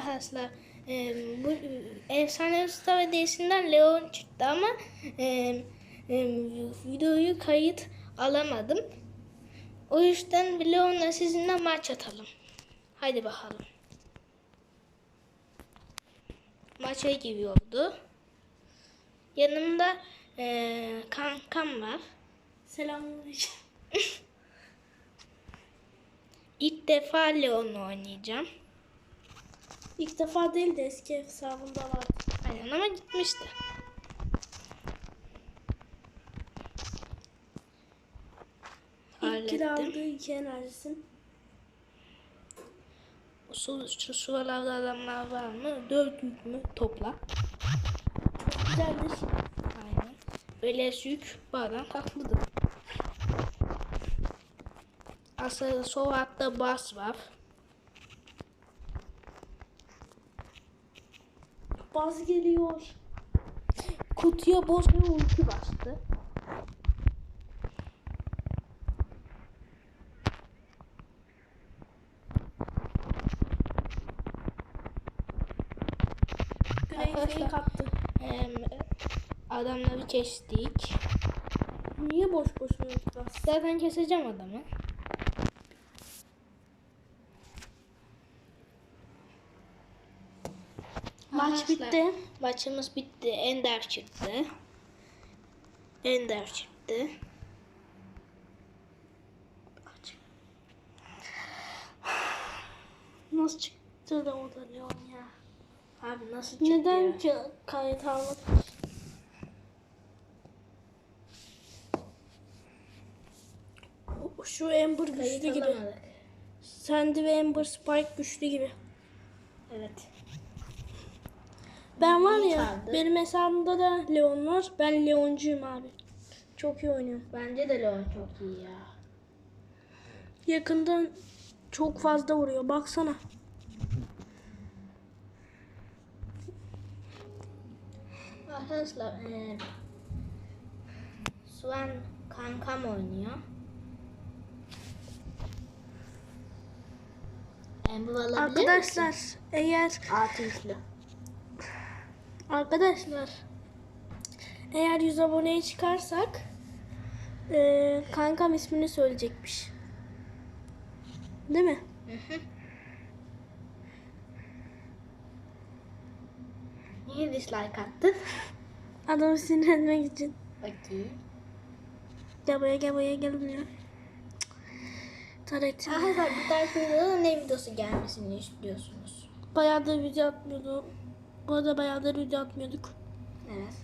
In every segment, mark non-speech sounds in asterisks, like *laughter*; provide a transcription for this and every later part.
Arkadaşlar e, bu e, Efsane Usta ve Değişinden Leon çıktı ama e, e, videoyu kayıt alamadım. O yüzden Leon'la sizinle maç atalım. Haydi bakalım. Maça giriyordu. Yanımda e, kankam var. Selamünaleyküm. *laughs* İlk defa Leon'la oynayacağım. İlk defa değil de eski hesabımda vardı. Aynen ama gitmişti. İlk kere aldığı iki enerjisin. Şu, şu sıralarda adamlar var mı? Dört yük mü? Topla. Çok güzeldir. Aynen. Böyle yük bu adam haklıdır. Aslında sol altta bas var. Baz geliyor. Kutuya boş ve ulti bastı. Arkadaşlar. fake attı. Em, adamları kestik. Niye boş boşuna ulti bastı? Zaten keseceğim adamı. Maç bitti. Maçımız bitti. Ender çıktı. Ender çıktı. Nasıl çıktı da o da Leon ya? Abi nasıl çıktı Neden ya? ki kayıt almadık? O- Şu Ember güçlü gibi. Sandy ve Ember Spike güçlü gibi. Evet. Ben var ya çaldı. benim hesabımda da Leon var. Ben Leoncuyum abi. Çok iyi oynuyorum. Bence de Leon çok iyi ya. Yakından çok fazla vuruyor. Baksana. Arkadaşlar eee şu an kankam oynuyor. Ember alabilir Arkadaşlar misin? eğer Ateşli. Arkadaşlar eğer 100 aboneye çıkarsak eee, kankam ismini söyleyecekmiş. Değil mi? Hı hı. Niye dislike attın? *laughs* Adamı sinirlenmek için. Bakayım. Gel buraya gel buraya gel buraya. Taret. Arkadaşlar bir dahaki videoda ne videosu gelmesini istiyorsunuz? Bayağıdır video atmıyordum. Bu arada bayağıdır video atmıyorduk. Evet.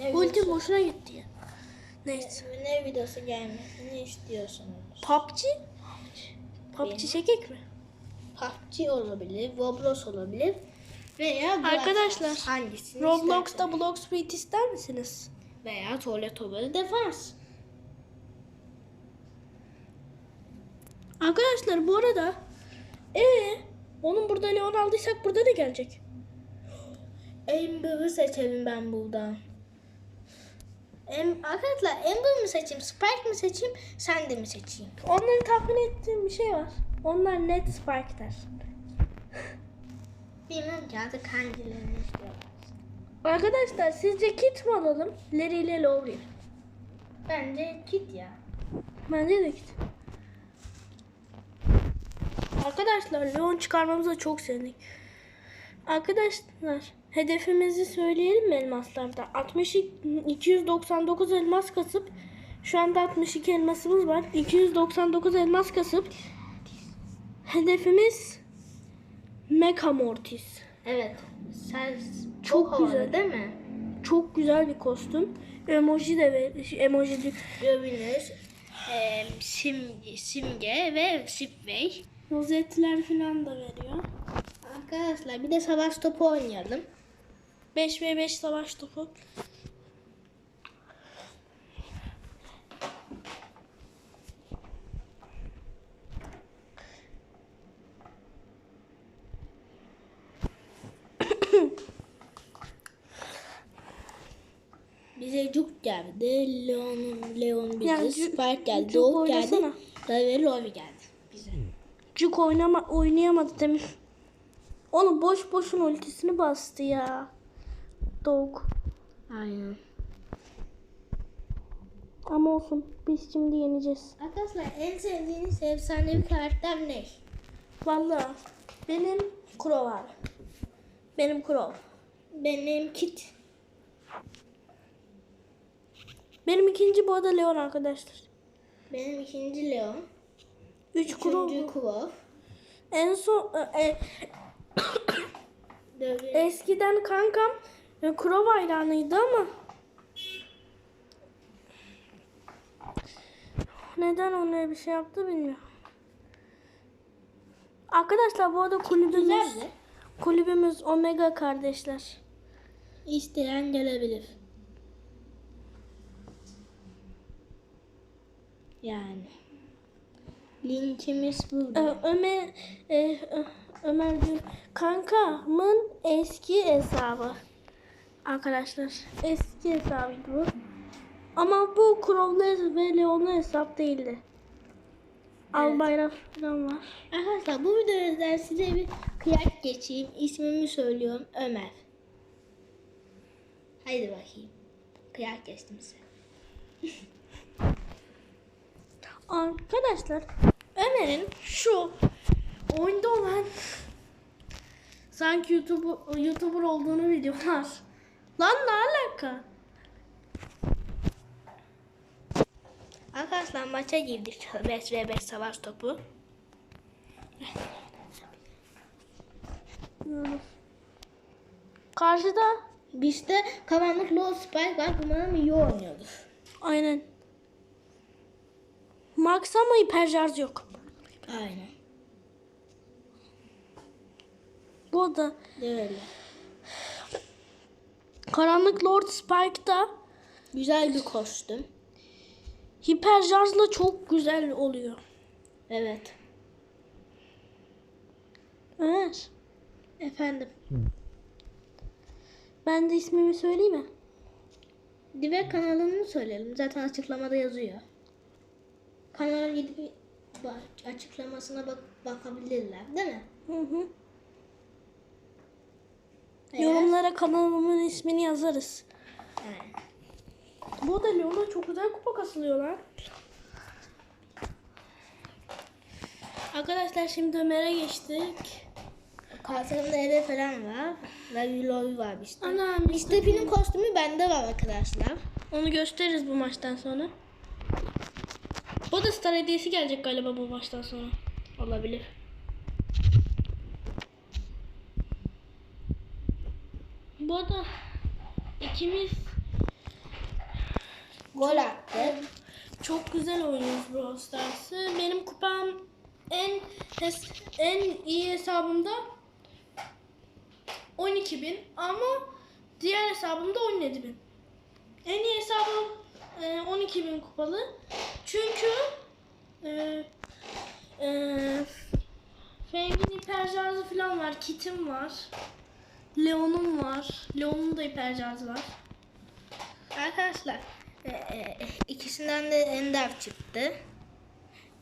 Ne Ulti videosu, boşuna gitti ya. Neyse. ne videosu gelmesini istiyorsunuz? PUBG? PUBG Benim. çekek mi? PUBG olabilir, Roblox olabilir veya Brawl Arkadaşlar, Stars. hangisini Roblox'ta isterseniz. Block Speed ister misiniz? veya Tuvalet Ovalı Defans. Arkadaşlar bu arada ee onun burada Leon aldıysak burada ne gelecek? Amber'ı seçelim ben buradan. Em, arkadaşlar Amber mi seçeyim, Spike mi seçeyim, Sandy mi seçeyim? Onların tahmin ettiğim bir şey var. Onlar net Spike der. *laughs* Bilmem ki artık hangilerini istiyorlar. Arkadaşlar sizce kit mi alalım? Larry ile Lowry. Bence Kit ya. Bence de kit. Arkadaşlar Leon çıkarmamıza çok sevindik. Arkadaşlar hedefimizi söyleyelim mi elmaslarda? 62, 299 elmas kasıp şu anda 62 elmasımız var. 299 elmas kasıp hedefimiz Mecha Mortis. Evet. Sen Çok çok havalı güzel. değil mi? Çok güzel bir kostüm. Emoji de ver, emoji de- Göbünüz, e, simge, simge ve Sipway. Rozetler falan da veriyor. Arkadaşlar bir de savaş topu oynayalım. 5 v 5 savaş topu. Bize Cuk geldi. Leon, Leon bize. Yani Spike geldi. Cuk Doğuk geldi. Ve Lovi geldi bize. Cuk oynama, oynayamadı demin. Oğlum boş boşun ultisini bastı ya. Dog. Aynen. Ama olsun. Biz şimdi yeneceğiz. Arkadaşlar en sevdiğiniz efsanevi karakter ne? Vallahi benim Crow var. Benim Crow. Benim Kit. Benim ikinci bu arada Leon arkadaşlar. Benim ikinci Leon. Üç Crow. Üçüncü Kulov. En son e, e, *coughs* eskiden kankam e, Crow hayranıydı ama neden ona bir şey yaptı bilmiyorum. Arkadaşlar bu arada kulübümüz kulübümüz Omega kardeşler. İsteyen gelebilir. Yani. Linkimiz burada. Ömer e, Ömer diyor. Kankamın eski hesabı. Arkadaşlar eski hesabıydı bu. Ama bu Crow'lu ve Leon'lu hesap değildi. Al bayrak falan var. Arkadaşlar bu videoda size bir kıyak geçeyim. İsmimi söylüyorum Ömer. Haydi bakayım. Kıyak geçtim size. Arkadaşlar Ömer'in şu oyunda olan sanki YouTube, YouTuber olduğunu videolar. Lan ne alaka? Arkadaşlar maça girdik. 5 ve 5 savaş topu. Karşıda Bizde karanlık low spike var. Umarım iyi oynuyordur. aynen. Max ama hiper şarj yok. Aynen. Bu da Öyle. Karanlık Lord Spike'da Güzel bir kostüm. hiper şarjla çok güzel oluyor. Evet. Evet. Efendim. Ben de ismimi söyleyeyim mi? Dive kanalını söyleyelim. Zaten açıklamada yazıyor. Kanala gidip açıklamasına bak bakabilirler. Değil mi? Hı hı. Eğer- Yorumlara kanalımın ismini yazarız. Evet. Bu da Leon'a çok güzel kupa kasılıyorlar. Arkadaşlar şimdi Ömer'e geçtik. Kartımda Ere falan var. Ve Yuloy var işte. Ana Mr. P'nin kostümü bende var arkadaşlar. onu gösteririz bu maçtan sonra. O da star hediyesi gelecek galiba bu maçtan sonra. Olabilir. Bu arada ikimiz Gol attı. çok güzel oynuyoruz Brawl Stars'ı. Benim kupam en en iyi hesabımda 12.000 ama diğer hesabımda 17.000. En iyi hesabım e, 12.000 kupalı. Çünkü e, e, Feng'in hiper şarjı falan var. Kit'im var. Leon'um var. Leon'un da hiper şarjı var. Arkadaşlar e, e, ikisinden de Ender çıktı.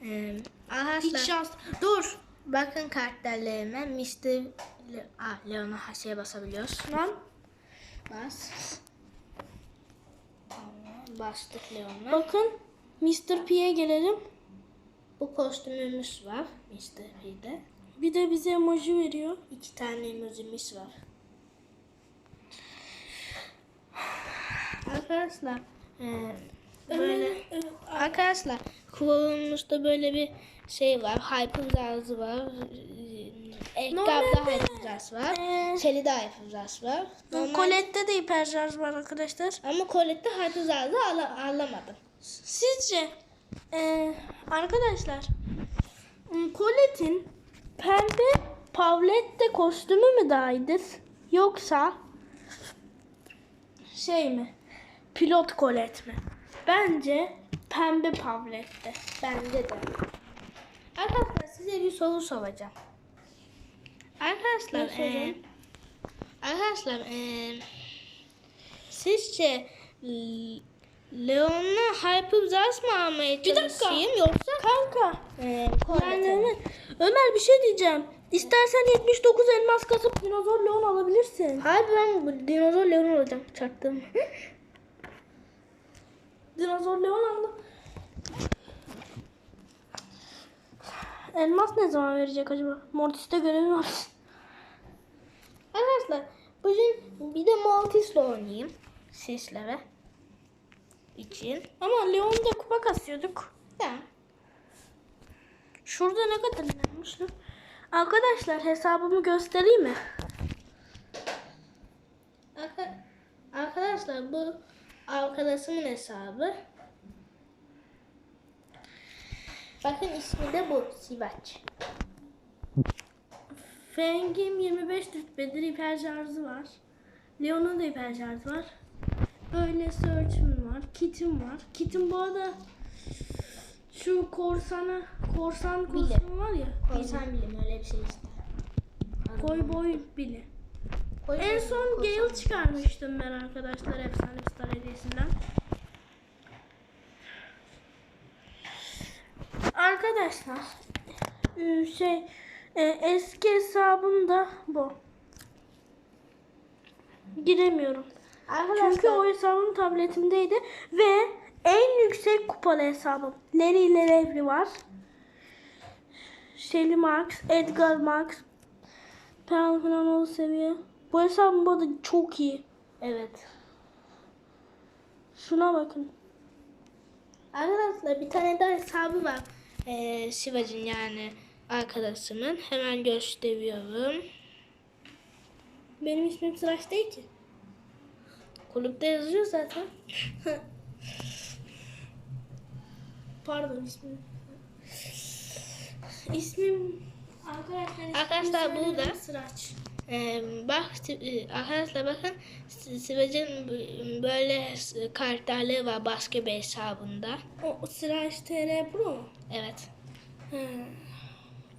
E, arkadaşlar Hiç şans. Dur. bakın karakterlerime Mr. Le Leon'a şeye basabiliyoruz. Lan. Bas. Bastık Leon'a. Bakın Mr. P'ye gelelim. Bu kostümümüz var Mr. P'de. Bir de bize emoji veriyor. İki tane emojimiz var. Arkadaşlar e, böyle arkadaşlar kulağımızda böyle bir şey var. Hyperzaz var. Ekgab'da Normalde, Hyperzaz var. e, Shelly'de Hyperzaz var. Normal- Colette'de de hiper şarj var arkadaşlar. Ama Colette'de Hyperzaz'ı ala- alamadım. Sizce e, arkadaşlar Colette'in pembe Pavlette kostümü mü daha iyidir? Yoksa şey mi? Pilot Colette mi? Bence pembe Pavlette. Bence de. Arkadaşlar size bir soru soracağım. Arkadaşlar eee, arkadaşlar eee, sizce Leon'la Hyperzaz mı almaya çalışayım yoksa Kanka eee yani? Ömer, Ömer bir şey diyeceğim. İstersen 79 elmas kasıp dinozor Leon alabilirsin. Hayır ben bu dinozor Leon olacağım. Çaktım. Dinozor Leon aldı. Elmas ne zaman verecek acaba? Mortis'te görevi var. Arkadaşlar bugün bir de Maltis'le oynayayım. Sislere. için. Ama Leon'da kupa kasıyorduk. Ya. Şurada ne kadar lan? Arkadaşlar hesabımı göstereyim mi? Arka- Arkadaşlar bu arkadaşımın hesabı. Bakın ismi de bu Sivaç. Feng'im 25 rütbedir hiper şarjı var. Leon'un da hiper şarjı var. Böyle search'üm var. Kit'im var. Kit'im bu arada şu korsana korsan kostümü var ya. Korsan bilim öyle bir şey işte. Koy boy bili. Koy En boy, son Gale çıkarmıştım ben arkadaşlar Efsane Star hediyesinden. Arkadaşlar e, şey e, eski hesabım da bu. Giremiyorum. Arkadaşlar Çünkü o hesabım tabletimdeydi ve en yüksek kupalı hesabım. Larry ile Levri var. Shelly Max, Edgar Max, Pearl falan o seviye. Bu hesabım bu arada çok iyi. evet. Şuna bakın. Arkadaşlar bir tane daha hesabı var. Ee, Sivac'ın yani arkadaşımın. Hemen gösteriyorum. Benim ismim Sıraç değil ki. Kulüpte yazıyor zaten. *laughs* Pardon ismim. İsmim arkadaşlar Arkadaşlar söyledim, burada. Sıraç. Ee, bak e, arkadaşlar bakın Si- Sivac'ın böyle karakterleri var başka bir hesabında. O Sıraç TR Pro mu? Evet. He.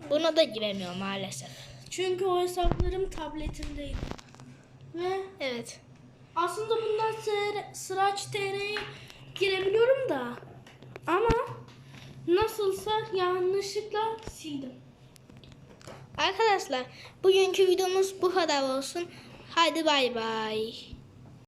Buna da giremiyor maalesef. Çünkü o hesaplarım tabletimdeydi. Ve Evet. aslında bundan sıra- Sıraç TR'ye girebiliyorum da. Ama nasılsa yanlışlıkla sildim. Arkadaşlar bugünkü videomuz bu kadar olsun. Hadi bay bay.